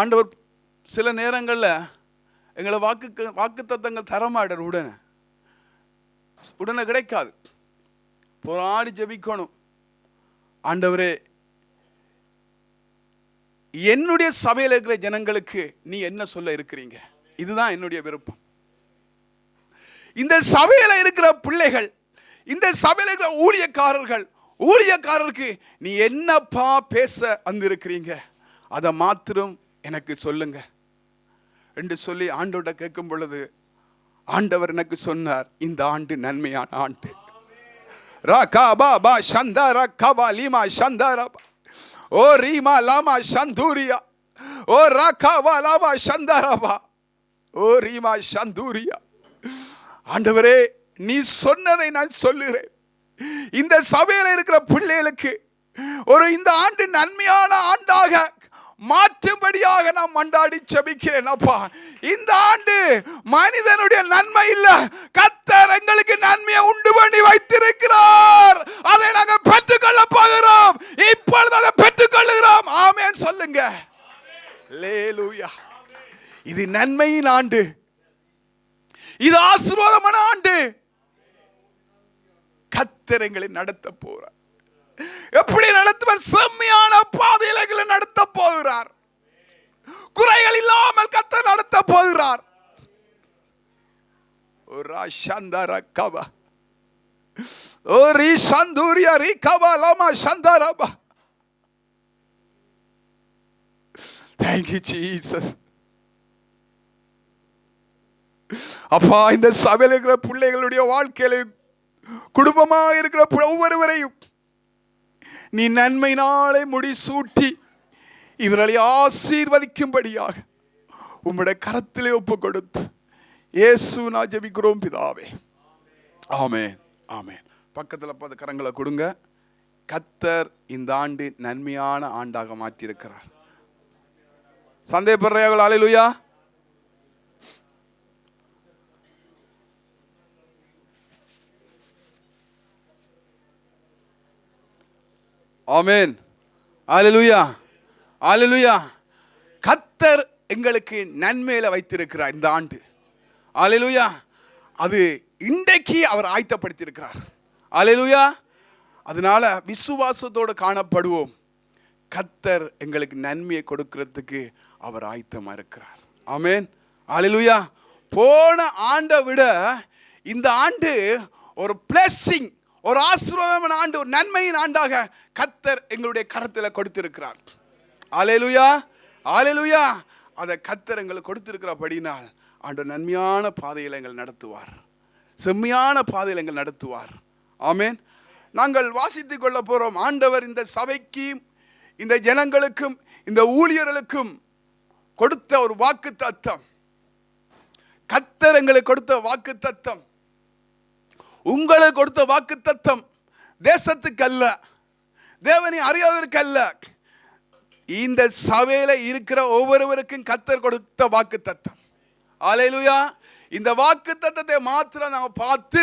ஆண்டவர் சில நேரங்களில் எங்களை வாக்கு வாக்கு தத்தங்கள் தரமாட்டார் உடனே. உடனே கிடைக்காது. போராடி ஜெபிக்கணும். ஆண்டவரே என்னுடைய சபையில் இருக்கிற ஜனங்களுக்கு நீ என்ன சொல்ல இருக்கிறீங்க? இதுதான் என்னுடைய விருப்பம். இந்த சபையில் இருக்கிற பிள்ளைகள் இந்த சபையில் இருக்கிற ஊழியக்காரர்கள் ஊழியக்காரருக்கு நீ என்னப்பா பேச வந்திருக்கிறீங்க? அதை மாத்திரம் எனக்கு சொல்லுங்க. என்று சொல்லி ஆண்டோட கேட்கும் பொழுது ஆண்டவர் எனக்கு சொன்னார் இந்த ஆண்டு நன்மையான ஆண்டு. ரா பா பா சந்தா ரா லீமா சந்தாரா பா. ஓ ரீமா லாமா சந்தூரியா ஓ ராகாவா லாமா சந்தாராபா ஓ ரீமா சந்தூரியா ஆண்டவரே நீ சொன்னதை நான் சொல்லுகிறேன். இந்த சபையில் இருக்கிற பிள்ளைகளுக்கு ஒரு இந்த ஆண்டு நன்மையான ஆண்டாக மாற்றும்படியாக நான் மண்டாடி செபிக்கிறேன் அப்பா இந்த ஆண்டு மனிதனுடைய நன்மை இல்ல. கத்தர் எங்களுக்கு நன்மையை உண்டு பண்ணி வைத்திருக்கிறார். அதை நாங்கள் பெற்றுக்கொள்ள போகிறோம். இப்பொழுது அதை பெற்றுக்கொள்ளுகிறோம். ஆமேன்னு சொல்லுங்க. லேலூயா இது நன்மையின் ஆண்டு. இது ஆசீர்வாதமான ஆண்டு. கத்தர் எங்களை நடத்த போறார். எப்படி நடத்துவார்? செம்மையான பாதையில் நடத்த போகிறார். குறைகள் இல்லாமல் கத்த நடத்த போகிறார். ஓ ஓ ரீ சந்தூரியா ரீ கவா லாமா சந்தாராபா தேங்க்யூ ஜீசஸ் அப்பா இந்த சபையில் இருக்கிற பிள்ளைகளுடைய வாழ்க்கையில குடும்பமாக இருக்கிற ஒவ்வொருவரையும் நீ நன்மையினாலே முடிசூட்டி இவர்களை ஆசீர்வதிக்கும்படியாக உம்முடைய கரத்திலே ஒப்பு கொடுத்து இயேசு நான் ஜபிக்கிறோம் பிதாவே. ஆமே ஆமே பக்கத்தில் பார்த்து கரங்களை கொடுங்க. கத்தர் இந்த ஆண்டு நன்மையான ஆண்டாக மாற்றியிருக்கிறார். சந்தேகப்படுறார்கள்? அலையிலுயா ஆமேன். அல்லேலூயா அல்லேலூயா கத்தர் எங்களுக்கு நன்மையில வைத்திருக்கிறார் இந்த ஆண்டு. அல்லேலூயா அது இன்றைக்கு அவர் ஆயத்தப்படுத்தியிருக்கிறார். அல்லேலூயா அதனால விசுவாசத்தோடு காணப்படுவோம். கத்தர் எங்களுக்கு நன்மையை கொடுக்கறதுக்கு அவர் ஆயத்தமாக இருக்கிறார். ஆமேன். அல்லேலூயா போன ஆண்டை விட இந்த ஆண்டு ஒரு பிளஸிங் ஒரு ஆசீர்வாதமான ஆண்டு ஒரு நன்மையின் ஆண்டாக கத்தர் எங்களுடைய கரத்தில் கொடுத்திருக்கிறார். ஆலேலுயா ஆலேலுயா அதை கத்தர் எங்களுக்கு கொடுத்திருக்கிறபடினால் ஆண்டு நன்மையான பாதையில் எங்கள் நடத்துவார். செம்மையான பாதையில் எங்கள் நடத்துவார். ஆமேன் நாங்கள் வாசித்து கொள்ள போகிறோம் ஆண்டவர் இந்த சபைக்கும் இந்த ஜனங்களுக்கும் இந்த ஊழியர்களுக்கும் கொடுத்த ஒரு வாக்கு தத்தம் கத்தர் எங்களுக்கு கொடுத்த வாக்கு தத்தம் உங்களுக்கு கொடுத்த வாக்கு தத்தம் தேசத்துக்கு அல்ல தேவனை அறியாதவருக்கு அல்ல இந்த சபையில இருக்கிற ஒவ்வொருவருக்கும் கத்தர் கொடுத்த வாக்கு தத்தம் அலையிலுயா இந்த வாக்கு தத்தத்தை மாத்திரம் நாம் பார்த்து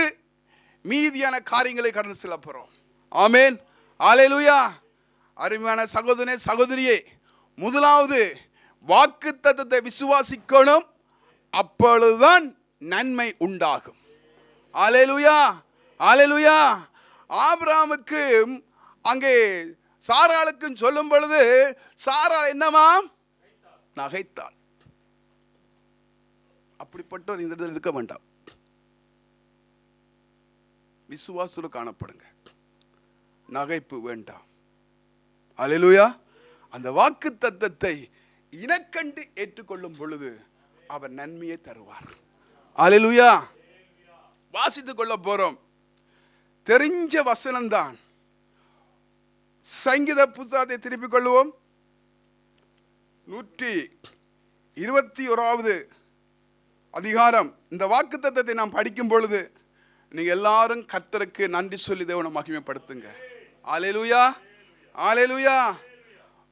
மீதியான காரியங்களை கடந்து செல்ல போகிறோம் ஆமேன் அலையிலுயா அருமையான சகோதரனே சகோதரியே முதலாவது வாக்கு தத்தத்தை விசுவாசிக்கணும். அப்பொழுதுதான் நன்மை உண்டாகும். அலையலுயா அலையலுயா ஆபிராமுக்கு அங்கே சாராளுக்கும் சொல்லும் பொழுது சாரா என்னமா நகைத்தாள். அப்படிப்பட்டவர் இந்த இடத்துல இருக்க வேண்டாம் விசுவாசோடு காணப்படுங்க. நகைப்பு வேண்டாம். அலையலுயா அந்த வாக்கு தத்தத்தை இனக்கண்டு ஏற்றுக்கொள்ளும் பொழுது அவர் நன்மையை தருவார். அலையலுயா வாசித்துக் கொள்ள போகிறோம் தெரிஞ்ச வசனம்தான். சங்கீத புத்தகத்தை திருப்பிக் கொள்வோம். நூற்றி இருபத்தி ஓராவது அதிகாரம். இந்த வாக்குத்தத்தத்தை நாம் படிக்கும் பொழுது நீங்கள் எல்லாரும் கர்த்தருக்கு நன்றி சொல்லி தேவனை மகிமைப்படுத்துங்க. ஆலேலுயா ஆலேலுயா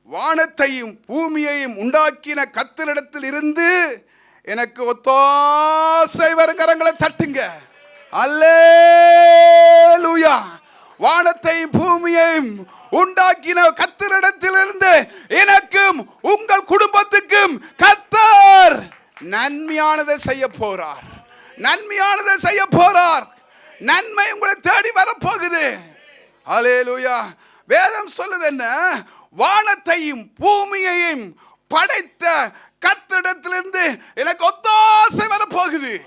வானத்தையும் பூமியையும் உண்டாக்கின கத்தரிடத்தில் இருந்து எனக்கு ஒத்தாசை வருங்கரங்களை தட்டுங்க. அல்லேலுயா. வானத்தையும் பூமியையும் உண்டாக்கின கத்தரிடத்திலிருந்து எனக்கும் உங்கள் குடும்பத்துக்கும் செய்ய போறார். நன்மையானதை செய்ய போறார். நன்மை உங்களை தேடி வரப்போகுது. அலேலுயா வேதம் சொல்லுது என்ன? வானத்தையும் பூமியையும் படைத்த கத்திடத்திலிருந்து எனக்கு ஒத்தாசை வரப்போகுது.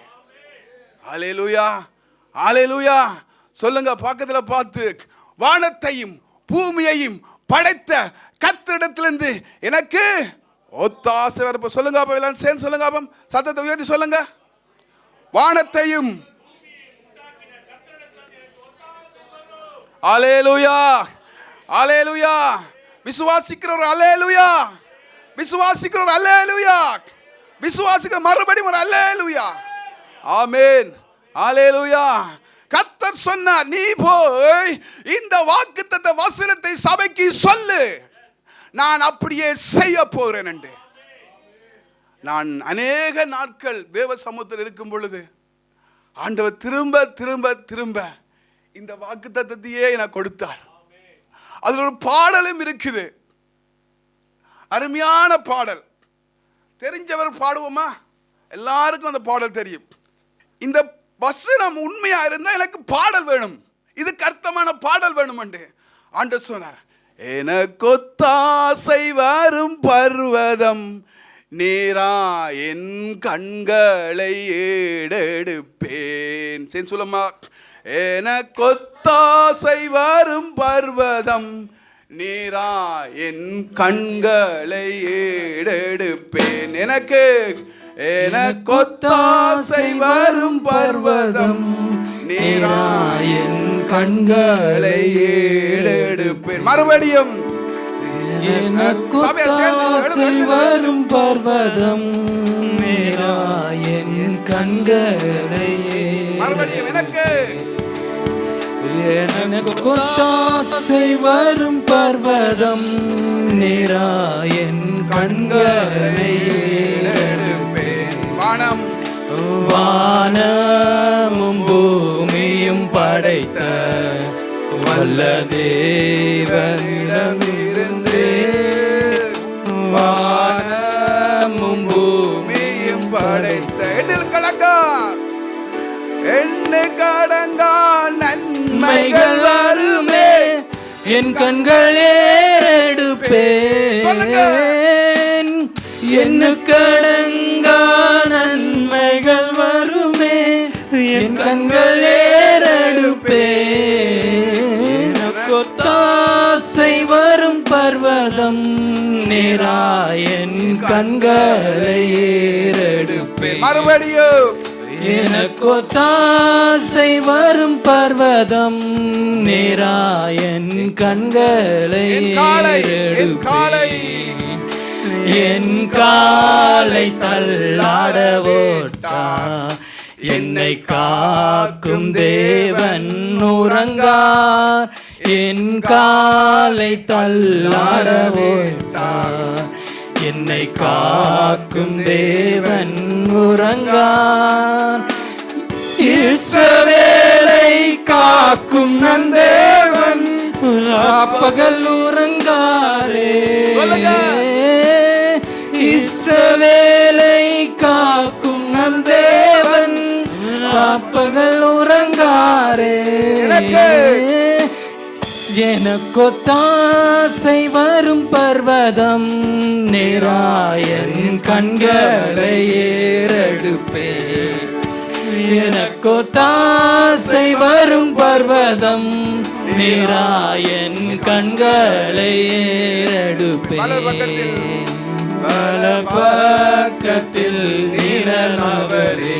அலேலுயா ஆலையிலூயா சொல்லுங்க பக்கத்தில் பார்த்து வானத்தையும் பூமியையும் படைத்த கத்திடத்திலிருந்து எனக்கு ஒத்தாசை வரப்ப சொல்லுங்க அப்ப எல்லாம் சேர்ந்து சொல்லுங்க அப்பம் சத்தத்தை உயர்த்தி சொல்லுங்க. வானத்தையும் அலேலுயா அலேலுயா விசுவாசிக்கிறவர் அலேலுயா விசுவாசிக்கிறவர் அலேலுயா விசுவாசிக்கிற மறுபடியும் ஒரு அலேலுயா ஆமேன் ஆலேலுயா கத்தர் சொன்னார் நீ போய் இந்த வாக்குத்தத்த வசனத்தை சபைக்கு சொல்லு. நான் அப்படியே செய்ய போகிறேன் என்று. நான் அநேக நாட்கள் தேவ சமூகத்தில் இருக்கும் பொழுது ஆண்டவர் திரும்ப திரும்ப திரும்ப இந்த வாக்கு தத்தத்தையே எனக்கு கொடுத்தார். அதில் ஒரு பாடலும் இருக்குது. அருமையான பாடல். தெரிஞ்சவர் பாடுவோமா? எல்லாருக்கும் அந்த பாடல் தெரியும். இந்த வசனம் உண்மையா இருந்தா எனக்கு பாடல் வேணும். இதுக்கு அர்த்தமான பாடல் வேணும் என்று ஆண்டு சொன்னார் எனக்கொத்தாசை வரும் பர்வதம் நேரா என் கண்களை ஏடெடுப்பேன். சரி சொல்லுமா எனக்கொத்தாசை வரும் பர்வதம் நீரா என் கண்களை ஏடெடுப்பேன். எனக்கு எனக்கொத்தாசை வரும் பர்வதம் நீரா என் கண்களை ஏடெடுப்பேன். மறுபடியும் எனக்கொத்தாசை வரும் பர்வதம் மேரா என் கண்களையே மறுபடியும் எனக்கு. எனக்கொத்தாசை வரும் பர்வதம் நேரா என் கண்களையே ஏடெடுப்பேன் வானம். வானமும் பூமியும் படைத்த வல்ல தேவனிடமிருந்து வானமும் பூமியும் படைத்த எண்ணில் கடங்கா. எண்ணு கடங்கா நன்மைகள் வருமே. என் கண்கள் ஏறெடுப்பேன் என்ன கடங்கா என் கண்கள் ஏறெடுப்பேன் கொத்தாசை வரும் பர்வதம் நேராயன் கண்களை ஏறெடுப்பேன் மறுபடியும் எனக்கொத்தாசை வரும் பர்வதம் நேராயன் கண்களை என் காலை தள்ளாட ஓட்டா. என்னை காக்கும் தேவன் உறங்கார். என் காலை தள்ளாட ஓட்டார் என்னை காக்கும் தேவன் உறங்கார். இஸ்ரவேலை காக்கும் நன் தேவன் பகல் உறங்காரே. இஸ்ரவேலை பகல் உறங்காரே எனக்கு. எனக்கொத்தாசை வரும் பர்வதம் நேராயன் கண்களை ஏறெடுப்பே எனக்கொத்தாசை வரும் பர்வதம் நேராயன் கண்களை ஏறெடுப்பே பல பக்கத்தில். பக்கத்தில் நிழலவரே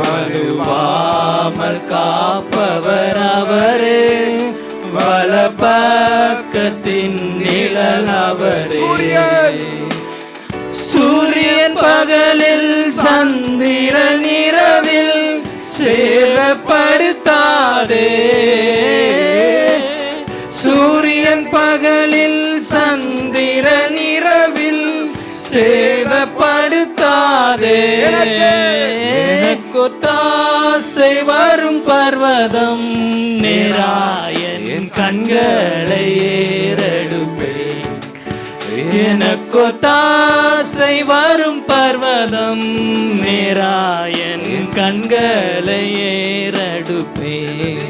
வலுவாமல் காப்பவர் அவரே. வல பக்கத்தின் நிழல் அவரே. சூரியன். பகலில் சந்திர இரவில் சேரப்படுத்தாதே சூரியன் பகலில் சந்திர இரவில் சேதப்படுத்தாதே. எனக்கொத்தாசை வரும் பர்வதம் நேராயன் கண்களை ஏறெடுப்பேன். எனக்கோ தாசை வரும் பர்வதம் நேராயன் கண்களை ஏறடுப்பேன்.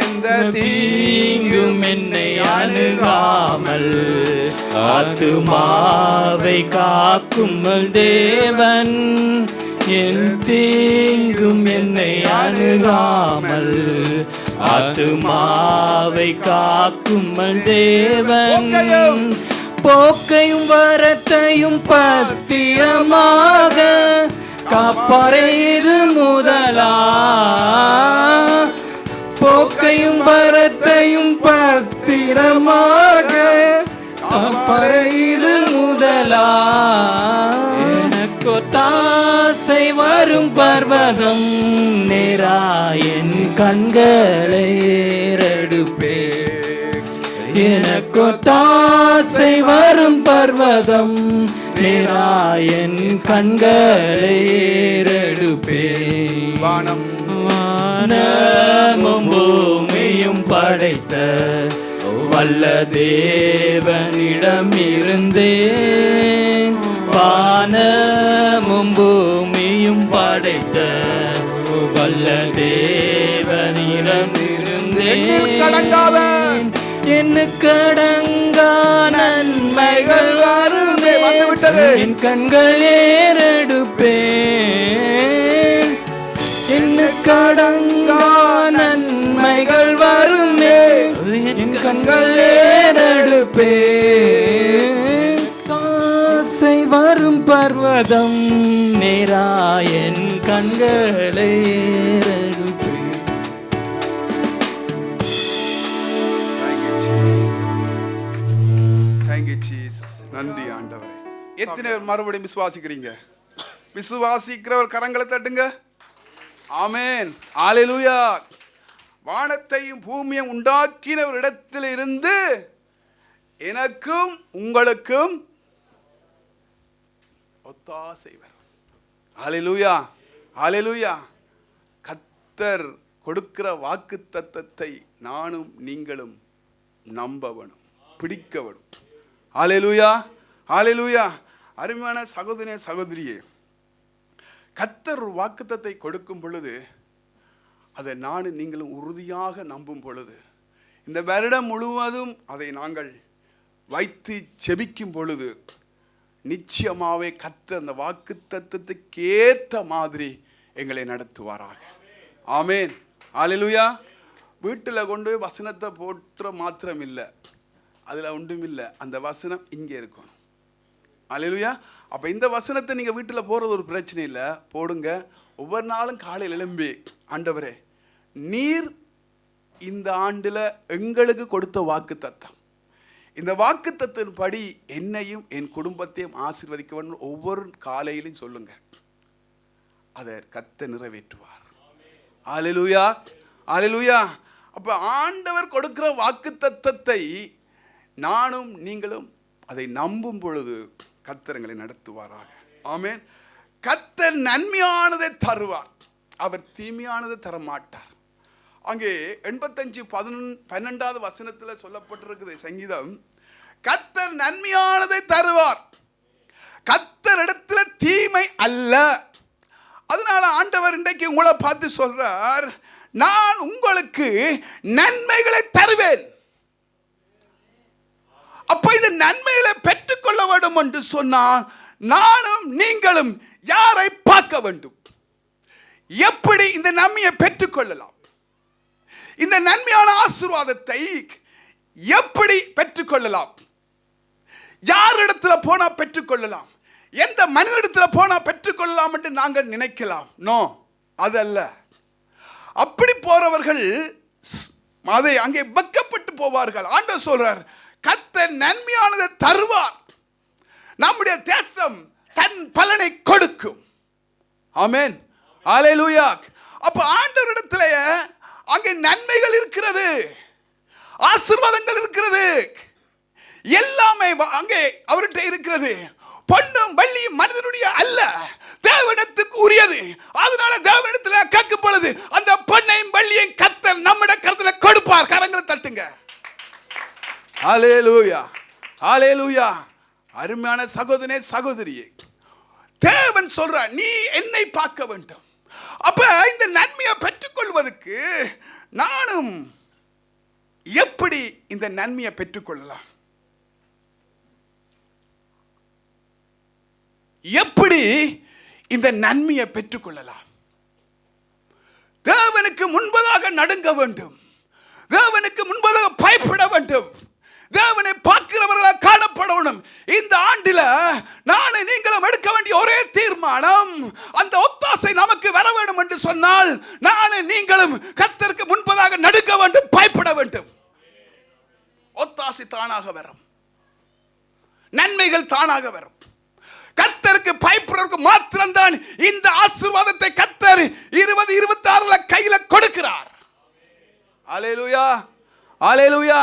எந்த தீங்கும் என்னை அணுகாமல் ஆத்துமாவை காக்கும் தேவன். என் தீங்கும் என்னை அணுகாமல் ஆத்துமாவை காக்கும் தேவன். போக்கையும். வரத்தையும் பத்திரமாக காப்பாரை இது முதலா. போக்கையும் வரத்தையும் பத்திரமாக காப்பாரை இது முதலா. வரும் பர்வதம் நேராயன் கண்களை ஏறெடுப்பே. எனக்கு தாசை வரும் பர்வதம் நேராயன் கண்களை ஏறெடுப்பே. வானம் வானமும் பூமியும் படைத்த வல்ல தேவனிடம் இருந்தேன் வானமும் பூமியும் படைத்த வல்ல தேவனிடம் இருந்தேன் எண்ணுக்கு அடங்கா நன்மைகள் வருமே, வந்துவிட்டது. என் கண்கள் ஏறெடுப்பேன். எண்ணுக்கு அடங்கா நன்மைகள் வருமே. என் கண்கள் ஏறெடுப்பேன். பர்வதம் நேராயன் கண்களை நன்றி ஆண்டவர். எத்தனை பேர் மறுபடியும் விசுவாசிக்கிறீங்க? விசுவாசிக்கிறவர் கரங்களை தட்டுங்க. ஆமேன். ஆலேலூயா வானத்தையும் பூமியையும் உண்டாக்கினவர் இடத்தில் இருந்து எனக்கும் உங்களுக்கும் ஒத்தாசை வரும் ஆலேலூயா ஆலேலூயா கத்தர் கொடுக்கிற வாக்கு தத்தத்தை நானும் நீங்களும் நம்பவனும் பிடிக்கவனும். ஆலேலூயா ஆலேலூயா அருமையான சகோதரனே சகோதரியே கத்தர் வாக்குத்தத்தை கொடுக்கும் பொழுது அதை நானும் நீங்களும் உறுதியாக நம்பும் பொழுது இந்த வருடம் முழுவதும் அதை நாங்கள் வைத்து செபிக்கும் பொழுது நிச்சயமாகவே கத்து அந்த வாக்கு தத்துவத்துக்கு மாதிரி எங்களை நடத்துவாராக. ஆமேன். ஆலிலுயா வீட்டில் கொண்டு போய் வசனத்தை போற்ற மாத்திரம் இல்லை அதில் ஒன்றும் இல்லை அந்த வசனம் இங்கே இருக்கணும். அலையிலுயா அப்போ இந்த வசனத்தை நீங்கள் வீட்டில் போகிறது ஒரு பிரச்சனை இல்லை. போடுங்க. ஒவ்வொரு நாளும் காலையில் எழும்பி ஆண்டவரே நீர் இந்த ஆண்டில் எங்களுக்கு கொடுத்த வாக்கு தத்தம் இந்த வாக்கு படி என்னையும் என் குடும்பத்தையும் ஆசீர்வதிக்க வேண்டும் ஒவ்வொரு காலையிலும் சொல்லுங்க. அதை கத்த நிறைவேற்றுவார். ஆலிலுயா ஆலிலுயா அப்போ ஆண்டவர் கொடுக்கிற வாக்கு தத்தத்தை நானும் நீங்களும் அதை நம்பும் பொழுது கத்தரங்களை நடத்துவாராக. ஆமேன் கத்தர் நன்மையானதை தருவார். அவர் தீமையானதை தர மாட்டார் அங்கே எண்பத்தஞ்சு பதினொன் பன்னெண்டாவது வசனத்தில் சொல்லப்பட்டிருக்குது சங்கீதம். கத்தர் நன்மையானதை தருவார். கத்தர் இடத்துல தீமை அல்ல. அதனால ஆண்டவர் இன்றைக்கு உங்களை பார்த்து சொல்றார் நான் உங்களுக்கு நன்மைகளை தருவேன். அப்ப இந்த நன்மைகளை பெற்றுக்கொள்ள வேண்டும் என்று சொன்னால் நானும் நீங்களும் யாரை பார்க்க வேண்டும்? எப்படி இந்த நன்மையை பெற்றுக்கொள்ளலாம்? இந்த நன்மையான ஆசீர்வாதத்தை எப்படி பெற்றுக்கொள்ளலாம்? யாரிடத்துல போனா பெற்றுக்கொள்ளலாம்? எந்த மனிதனிடத்துல போனா பெற்றுக்கொள்ளலாம் என்று நாங்கள் நினைக்கலாம்? நோ அதல்ல அப்படி போறவர்கள் ஸ்- அதை அங்கே வெக்கப்பட்டு போவார்கள். ஆண்டவர் சொல்றார் கத்த நன்மையானதை தருவார். நம்முடைய தேசம் தன் பலனை கொடுக்கும். ஆமேன் ஆலை லூயா அப்ப ஆண்டவரிடத்துல அங்கே நன்மைகள் இருக்கிறது. ஆசீர்வாதங்கள் இருக்கிறது. எல்லாமே அங்கே அவர்கிட்ட இருக்கிறது. பொண்ணும் வள்ளியும் மனிதனுடைய அல்ல. தேவனத்துக்கு உரியது. அதனால தேவனிடத்துல கேட்கும் பொழுது அந்த பொண்ணையும் வள்ளியையும் கத்த நம்மிட கருத்துல கொடுப்பார். கரங்களை தட்டுங்க. ஆலே லூய்யா அருமையான சகோதரனே சகோதரியே. தேவன் சொல்றார் நீ என்னை பார்க்க வேண்டும். அப்ப இந்த நன்மையை பெற்றுக்கொள்வதற்கு நானும் எப்படி இந்த நன்மையை பெற்றுக்கொள்ளலாம்? எப்படி இந்த நன்மையை பெற்றுக்கொள்ளலாம்? தேவனுக்கு முன்பதாக நடுங்க வேண்டும். தேவனுக்கு முன்பதாக பயப்பட வேண்டும். தேவனை பார்க்கிறவர்களா காணப்படணும். இந்த ஆண்டில நானும் நீங்களும் எடுக்க வேண்டிய ஒரே தீர்மானம் அந்த ஒத்தாசை நமக்கு வர வேண்டும் என்று சொன்னால் நானும் நீங்களும் கத்தருக்கு முன்பதாக நடுக்க வேண்டும் பயப்பட வேண்டும். ஒத்தாசை தானாக வரும். நன்மைகள் தானாக வரும். கத்தருக்கு பயப்படுறவருக்கு மாத்திரம்தான் இந்த ஆசீர்வாதத்தை கத்தர் இருபது இருபத்தி ஆறுல கையில கொடுக்கிறார். அலேலுயா அலேலுயா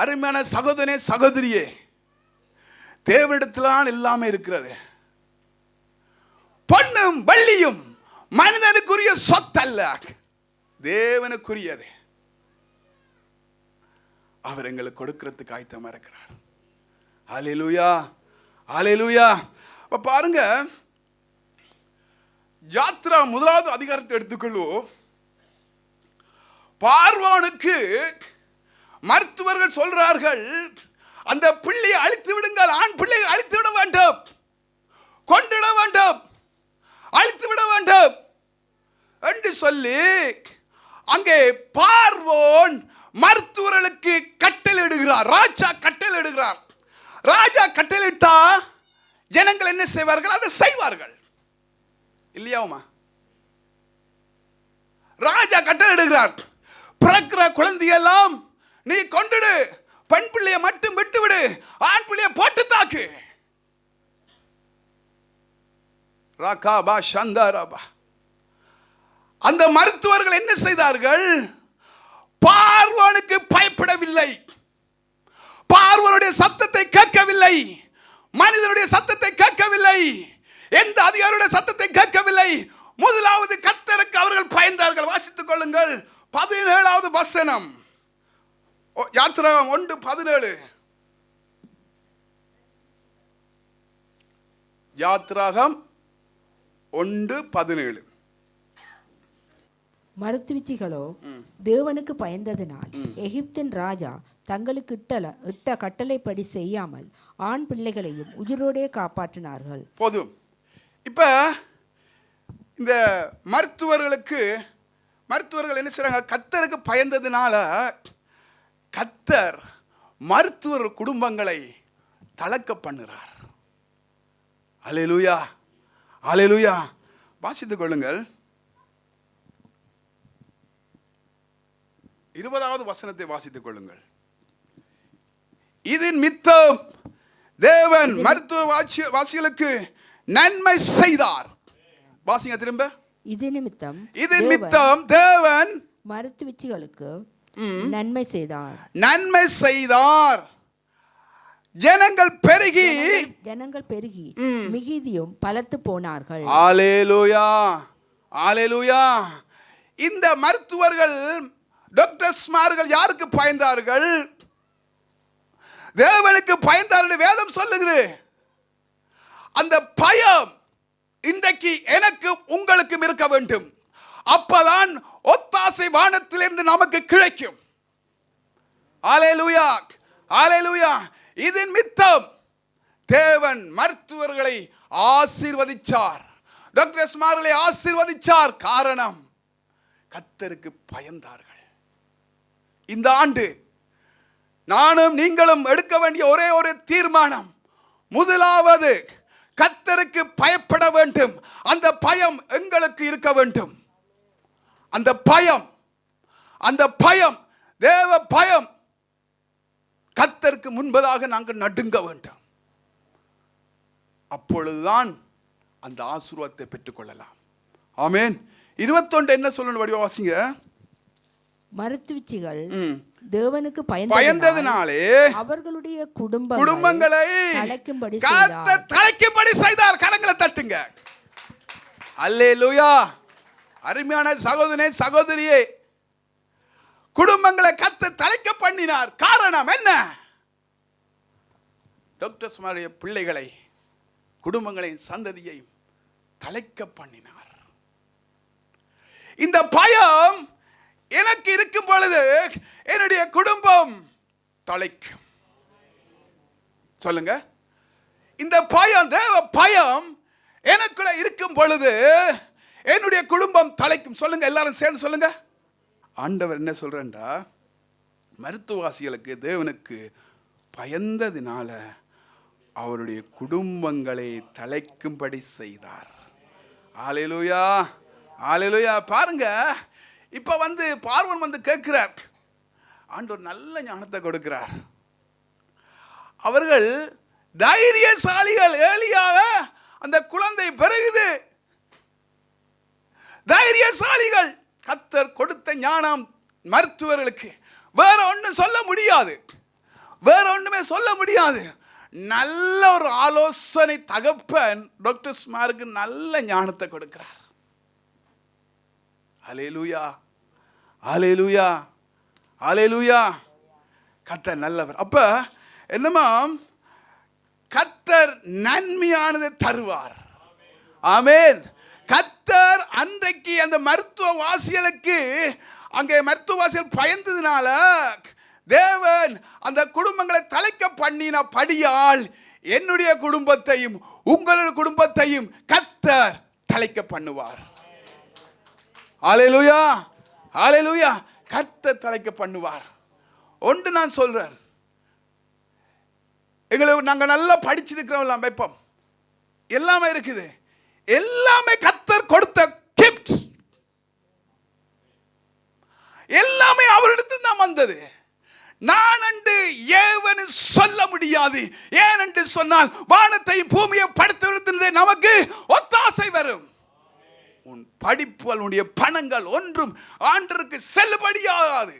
அருமையான சகோதரனே சகோதரியே தேவனிடத்திலான் எல்லாமே இருக்கிறது. பொண்ணும் வள்ளியும் மனிதனுக்குரிய சொத்தல்ல. தேவனுக்குரியது. அவர் எங்களுக்கு கொடுக்கறதுக்கு ஆயத்தமா இருக்கிறார். அலேலுயா அலேலுயா அப்ப பாருங்க யாத்ரா முதலாவது அதிகாரத்தை எடுத்துக்கொள்வோம். பார்வானுக்கு மருத்துவர்கள் சொல்றார்கள் அந்த பிள்ளையை அழித்து விடுங்கள் ஆண் பிள்ளையை அழித்து விட வேண்டும் கொண்டுட வேண்டும் அழித்து விட வேண்டும் என்று சொல்லி அங்கே பார்வோன் மருத்துவர்களுக்கு கட்டளையிடுகிறார் ராஜா கட்டளையிடுகிறார் ராஜா கட்டளையிட்டா ஜனங்கள் என்ன செய்வார்கள்? அதை செய்வார்கள். இல்லையாவுமா ராஜா கட்டளையிடுகிறார் பிறக்கிற குழந்தையெல்லாம் நீ கொண்டுடு பெண் பிள்ளையை மட்டும் விட்டு விடு ஆண் பிள்ளையை போட்டு தாக்கு. ராகாபா சந்தாராபா அந்த மருத்துவர்கள் என்ன செய்தார்கள்? பார்வனுக்கு பயப்படவில்லை. பார்வனுடைய சத்தத்தை கேட்கவில்லை. மனிதனுடைய சத்தத்தை கேட்கவில்லை. எந்த அதிகாரியுடைய சத்தத்தை கேட்கவில்லை. முதலாவது கத்தருக்கு அவர்கள் பயந்தார்கள். வாசித்துக் கொள்ளுங்கள். பதினேழாவது வசனம். யாத்திராகம் ஒன்று பதினேழு. யாத்திராகம் ஒன்று பதினேழு. மருத்துவச்சிகளோ தேவனுக்கு பயந்ததினால் எகிப்தின் ராஜா தங்களுக்கு இட்டல இட்ட கட்டளைப்படி செய்யாமல் ஆண் பிள்ளைகளையும் உயிரோடே காப்பாற்றினார்கள். போதும். இப்போ இந்த மருத்துவர்களுக்கு மருத்துவர்கள் என்ன செய்றாங்க? கத்தருக்கு பயந்ததுனால கத்தர் மருத்துவர் குடும்பங்களை தளக்க பண்ணுறார். அலையலூயா அலையலூயா. வாசித்துக் கொள்ளுங்கள். இருபதாவது வசனத்தை வாசித்துக் கொள்ளுங்கள். இதன் மித்தம் தேவன் மருத்துவ வாசி வாசிகளுக்கு நன்மை செய்தார். வாசிங்க திரும்ப. இது நிமித்தம் இதன் தேவன் மித்தம் தேவன் மருத்துவச்சிகளுக்கு நன்மை செய்தார். நன்மை செய்தார். ஜனங்கள் பெருகி. ஜனங்கள் பெருகி. மிகுதியும் பலத்து போனார்கள். ஆலேலூயா ஆலேலூயா இந்த மருத்துவர்கள் டாக்டர்ஸ்மார்கள் யாருக்கு பயந்தார்கள்? தேவனுக்கு பயந்தார்கள் வேதம் சொல்லுகிறது. அந்த பயம் இன்றைக்கு எனக்கு உங்களுக்கும் இருக்க வேண்டும். அப்பதான் ஒத்தாசை வானத்திலிருந்து நமக்கு கிடைக்கும். ஆலேலூயா ஆலேலூயா இதன் மித்தம் தேவன் மருத்துவர்களை ஆசீர்வதிச்சார். டாக்டர்ஸ்மார்களை ஆசீர்வதிச்சார். காரணம் கத்தருக்கு பயந்தார்கள். இந்த ஆண்டு நானும் நீங்களும் எடுக்க வேண்டிய ஒரே ஒரு தீர்மானம் முதலாவது கத்தருக்கு பயப்பட வேண்டும். அந்த பயம் எங்களுக்கு இருக்க வேண்டும். அந்த பயம் அந்த பயம் தேவ பயம் கத்தருக்கு முன்பதாக நாங்கள் நடுங்க வேண்டும். அப்பொழுதுதான் அந்த ஆசீர்வாதத்தை பெற்றுக்கொள்ளலாம். ஆமென். இருபத்தொன்று என்ன சொல்லணும் வடிவ வாசிங்க? மருத்துவச்சிகள். தேவனுக்கு பயந்ததினால் பயந்ததினாலே அவர்களுடைய குடும்ப குடும்பங்களை தலைக்கும்படி காத்த செய்தார். தலைக்கும்படி செய்தார். கரங்களை தட்டுங்க. அல்லேலூயா. அருமையான சகோதரனே சகோதரியே குடும்பங்களை கத்து தலைக்க பண்ணினார். காரணம் என்ன? டாக்டர் சுமாரிய பிள்ளைகளை குடும்பங்களின் சந்ததியை தலைக்க பண்ணினார். இந்த பயம் எனக்கு இருக்கும் பொழுது என்னுடைய குடும்பம் தலைக்கும். சொல்லுங்க. இந்த பயம் தேவ பயம் எனக்குள்ள இருக்கும் பொழுது என்னுடைய குடும்பம் தலைக்கும். சொல்லுங்க எல்லாரும் சேர்ந்து சொல்லுங்க. ஆண்டவர் என்ன சொல்றேன்டா மருத்துவவாசிகளுக்கு தேவனுக்கு பயந்ததினால அவருடைய குடும்பங்களை தலைக்கும்படி செய்தார். ஆலையிலூயா ஆலையிலூயா பாருங்க இப்ப வந்து பார்வன் வந்து கேட்கிறார். ஆண்டவர் நல்ல ஞானத்தை கொடுக்கிறார். அவர்கள் தைரியசாலிகள் ஏலியாக அந்த குழந்தை பெருகுது. தைரியசாலிகள். கத்தர் கொடுத்த ஞானம் மருத்துவர்களுக்கு. வேற ஒன்றும் சொல்ல முடியாது. வேற ஒன்றுமே சொல்ல முடியாது. நல்ல ஒரு ஆலோசனை தகப்பன் டாக்டர் ஸ்மாருக்கு நல்ல ஞானத்தை கொடுக்கிறார். அலேலூயா அலே லூயா கத்தர் நல்லவர். அப்ப என்னமா கத்தர் நன்மையானதை தருவார். ஆமேன். கத்தர் அன்றைக்கு அந்த மருத்துவ வாசியலுக்கு அங்கே மருத்துவ வாசியல் பயந்ததுனால தேவன் அந்த குடும்பங்களை தலைக்க பண்ணின படியால் என்னுடைய குடும்பத்தையும் உங்களுடைய குடும்பத்தையும் கத்தர் தலைக்க பண்ணுவார். ஆலையிலுயா ஆலையிலுயா கத்தர் தலைக்க பண்ணுவார். ஒன்று நான் சொல்றேன். எங்களை நாங்க நல்லா படிச்சிருக்கிறோம் வைப்போம். எல்லாமே இருக்குது. எல்லாமே கர்த்தர் கொடுத்த கிஃப்ட் எல்லாமே அவரிடத்தில் தான் வந்தது. நான் என்று ஏவனு சொல்ல முடியாது. ஏன் என்று சொன்னால் வானத்தை பூமியை படுத்து நமக்கு ஒத்தாசை வரும். உன் படிப்பு உன்னுடைய பணங்கள் ஒன்றும் ஆண்டருக்கு செல்லுபடியாகாது.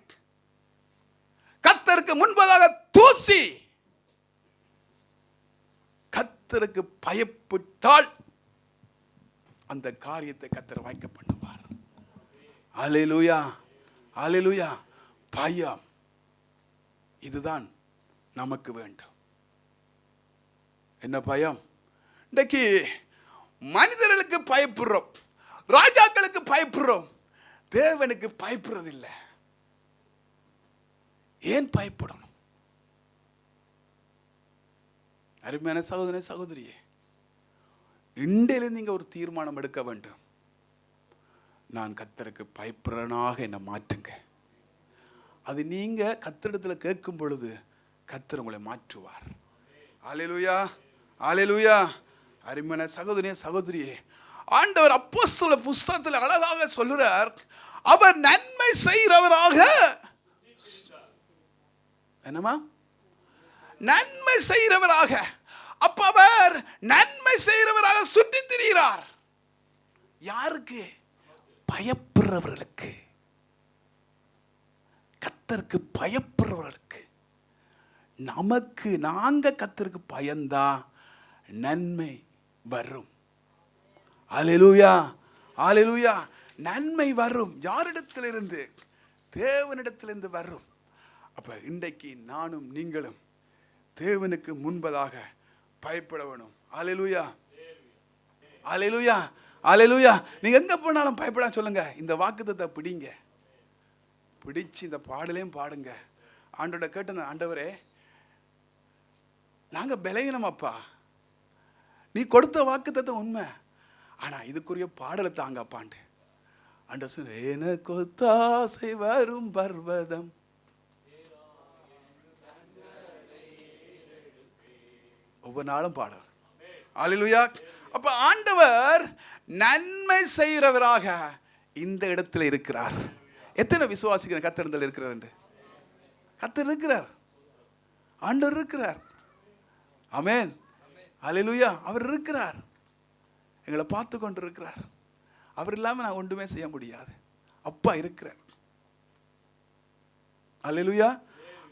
கத்தருக்கு முன்பதாக தூசி. கத்தருக்கு பயப்பட்டால் அந்த காரியத்தை கத்தர் வாய்க்க பண்ணுவார் அலையிலுயா அலையிலுயா பயம். இதுதான் நமக்கு வேண்டும். என்ன பயம்? இன்றைக்கு மனிதர்களுக்கு பயப்படுறோம். ராஜாக்களுக்கு பயப்படுறோம். தேவனுக்கு பயப்படுறதில்லை. ஏன் பயப்படணும்? அருமையான சகோதரன் சகோதரியே. இன்றையிலிருந்து நீங்கள் ஒரு தீர்மானம் எடுக்க வேண்டும். நான் கத்தருக்கு பயப்படுறனாக என்னை மாற்றுங்க. அது நீங்கள் கத்திடத்தில் கேட்கும் பொழுது கத்தர் உங்களை மாற்றுவார். ஆலேலுயா ஆலேலுயா அருமையான சகோதரியே சகோதரியே ஆண்டவர் அப்போஸ்தல புஸ்தகத்தில் அழகாக சொல்லுறார் அவர் நன்மை செய்கிறவராக என்னமா நன்மை செய்கிறவராக அப்ப அவர் நன்மை செய்கிறவராக சுற்றி திரிகிறார் யாருக்கு? பயப்படுறவர்களுக்கு. கத்தருக்கு பயப்படுறவர்களுக்கு. நமக்கு நாங்க கத்தருக்கு பயந்தா நன்மை வரும். அலிலூயா அலிலூயா நன்மை வரும். யாரிடத்திலிருந்து? தேவனிடத்திலிருந்து வரும். அப்ப இன்றைக்கு நானும் நீங்களும் தேவனுக்கு முன்பதாக பயப்பட வேணும் அலெலுயா அலெலுயா அலெலுயா நீங்க எங்க போனாலும் பயப்படாம சொல்லுங்க. இந்த வாக்குத்தத்தை பிடிங்க. பிடிச்சு இந்த பாடலையும் பாடுங்க. ஆண்டோட கேட்ட ஆண்டவரே நாங்க பலகீனம் அப்பா நீ கொடுத்த வாக்குத்தத்தை உண்மை. ஆனா இதுக்குரிய பாடலை தாங்க அப்பாண்டு ஆண்ட சொன்ன எனக்கு ஒத்தாசை வரும் பர்வதம். ஒவ்வொரு நாளும் பாடல் அலிலுயா அப்போ ஆண்டவர் நன்மை செய்கிறவராக இந்த இடத்துல இருக்கிறார். எத்தனை விசுவாசிக்கிற கத்திருந்தல் இருக்கிறார் என்று? கத்தர் இருக்கிறார். ஆண்டவர் இருக்கிறார். அமேன் அலிலுயா அவர் இருக்கிறார். எங்களை பார்த்து கொண்டு இருக்கிறார் அவர் இல்லாமல் நான் ஒன்றுமே செய்ய முடியாது. அப்பா இருக்கிறார். அலிலுயா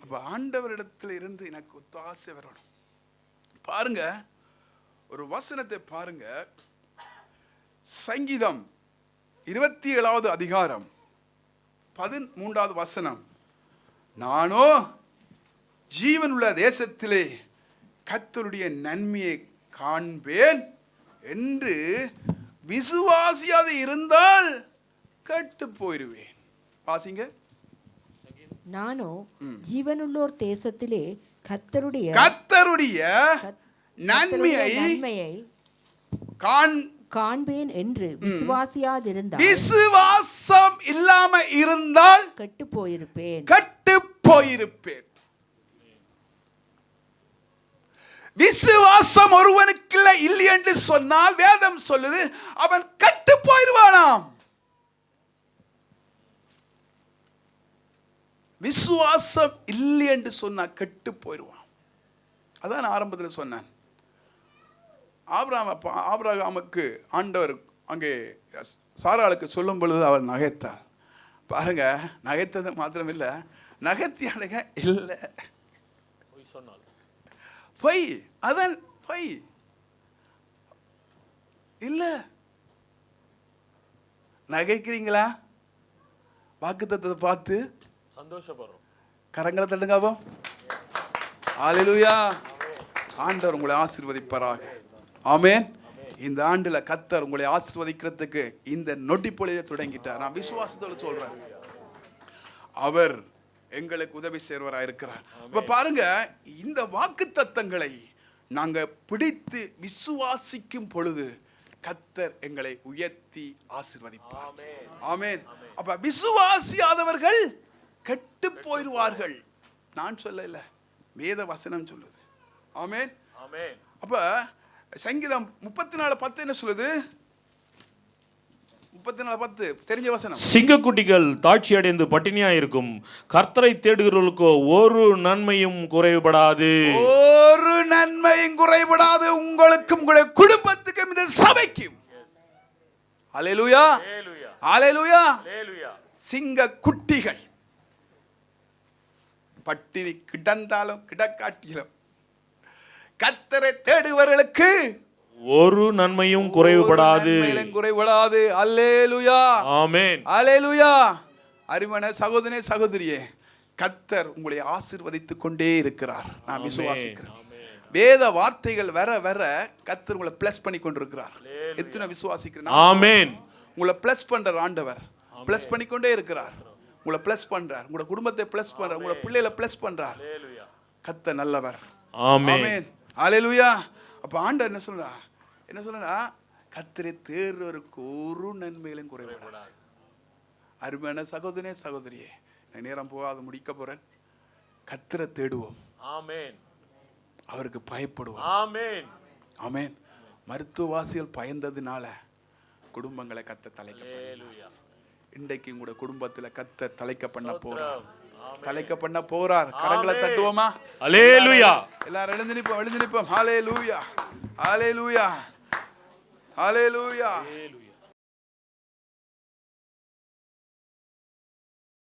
அப்போ ஆண்டவரிடத்தில் இருந்து எனக்கு ஒத்தாசை வரணும். பாருங்க. ஒரு வசனத்தை பாருங்க. சங்கீதம் இருபத்தி ஏழாவது அதிகாரம் பதிமூன்றாவது வசனம். நானோ ஜீவனுள்ள தேசத்திலே கர்த்தருடைய நன்மையை காண்பேன் என்று விசுவாசியாது இருந்தால் கெட்டு போயிருவேன். வாசிங்க. நானோ ஜீவனுள்ளோர் தேசத்திலே கத்தருடைய கர்த்தருடைய கத்- நன்மையை கர்த்தருடைய நன்மையை காண் காண்பேன் என்று விசுவாசியாதிருந்தால் விசுவாசம் இல்லாம இருந்தால் கெட்டு போயிருப்பேன் கட்டு போயிருப்பேன் விசுவாசம் ஒருவனுக்கு இல்லை என்று சொன்னால் வேதம் சொல்லுது அவன் கட்டு போயிருவானாம் விசுவாசம் இல்லை என்று சொன்னா கெட்டு போயிடுவான் அதான் ஆரம்பத்தில் சொன்னேன். ஆபிரகாம் அப்பா ஆபிரகாமுக்கு ஆண்டவர் அங்கே சாராளுக்கு சொல்லும் பொழுது அவள் நகைத்தாள். பாருங்க நகைத்தது மாத்திரம் இல்லை நகைத்தியாளுங்க இல்லை. பொய் அதான் பொய். இல்லை. நகைக்கிறீங்களா? வாக்குத்தத்தத்தை பார்த்து சந்தோஷப்படுறோம். கரங்களை தட்டுங்க அப்போ ஹalleluya. ஆண்டவர் உங்களை ஆசீர்வதிப்பாராக. ஆமென். இந்த ஆண்டுல கத்தர் உங்களை ஆசீர்வதிக்கிறதுக்கு இந்த நொட்டி பொழிய தொடங்கிட்டார். நான் விசுவாசத்தோட சொல்றேன். அவர் எங்களுக்கு உதவி செய்வராக இருக்கிறார். இப்ப பாருங்க இந்த வாக்கு தத்தங்களை நாங்க பிடித்து விசுவாசிக்கும் பொழுது கத்தர் எங்களை உயர்த்தி ஆசீர்வதிப்பார். ஆமென். அப்ப விசுவாசியாதவர்கள் கெட்டு போயிடுவார்கள் நான் சொல்லல. வேத வசனம் சொல்லுது. ஆமென். ஆமென். அப்ப சங்கீதம் முப்பத்தி நாலு பத்து என்ன சொல்லுது? முப்பத்தி நாலு பத்து தெரிஞ்ச வசனம். சிங்கக்குட்டிகள் தாட்சி அடைந்து பட்டினியா இருக்கும் கர்த்தரை தேடுகிறவர்களுக்கோ ஒரு நன்மையும் குறைபடாது ஒரு நன்மையும் குறைபடாது உங்களுக்கும் உங்களுடைய குடும்பத்துக்கும் இந்த சபைக்கும். அலையலுயா ஹalleluya அலையலுயா சிங்க குட்டிகள் பட்டினி கிடந்தாலும் கிடக்காட்டிலும் கத்தரை தேடுவர்களுக்கு ஒரு நன்மையும் குறைவுபடாது. குறைபடாது அல்லேலுயா. ஆமென். அல்லேலுயா. அருமன சகோதரனே சகோதரியே கத்தர் உங்களை ஆசீர்வதித்துக் கொண்டே இருக்கிறார். நான் விசுவாசிக்கிறேன். வேத வார்த்தைகள் வர வர கத்தர் உங்களை பிளஸ் பண்ணி கொண்டிருக்கிறார். எத்தனை விசுவாசிக்கிறேன்? ஆமென். உங்களை பிளஸ் பண்றார் ஆண்டவர். பிளஸ் பண்ணிக்கொண்டே இருக்கிறார். உங்களை பிளஸ் பண்றார். உங்களோட குடும்பத்தை பிளஸ் பண்றார். உங்களோட பிள்ளைகளை பிளஸ் பண்றார். கத்த நல்லவர். ஆமென். ஆமென். ஹalleluya. அப்ப ஆண்டவர் என்ன சொல்றா என்ன சொல்றா கத்தரை தேர்றவருக்கு ஒரு நன்மைகளும் குறைபடாது. அருமையான சகோதரனே சகோதரியே நான் நேரம் போகாத முடிக்க போறேன். கத்தரை தேடுவோம். ஆமென். அவருக்கு பயப்படுவோம். ஆமென். ஆமென். மருத்துவவாசிகள் பயந்ததுனால குடும்பங்களை கத்த தலைக்க ஹalleluya. இன்றைக்கு உங்களோட குடும்பத்துல கத்த தலைக்க பண்ண போறார். தலைக்க பண்ண போறார். கரங்களை தட்டுவோமா? அல்லேலூயா எல்லாரும் எழுந்து நிப்போம் எழுந்து நிப்போம். ஹாலே லூயா ஹாலே லூயா ஹாலே லூயா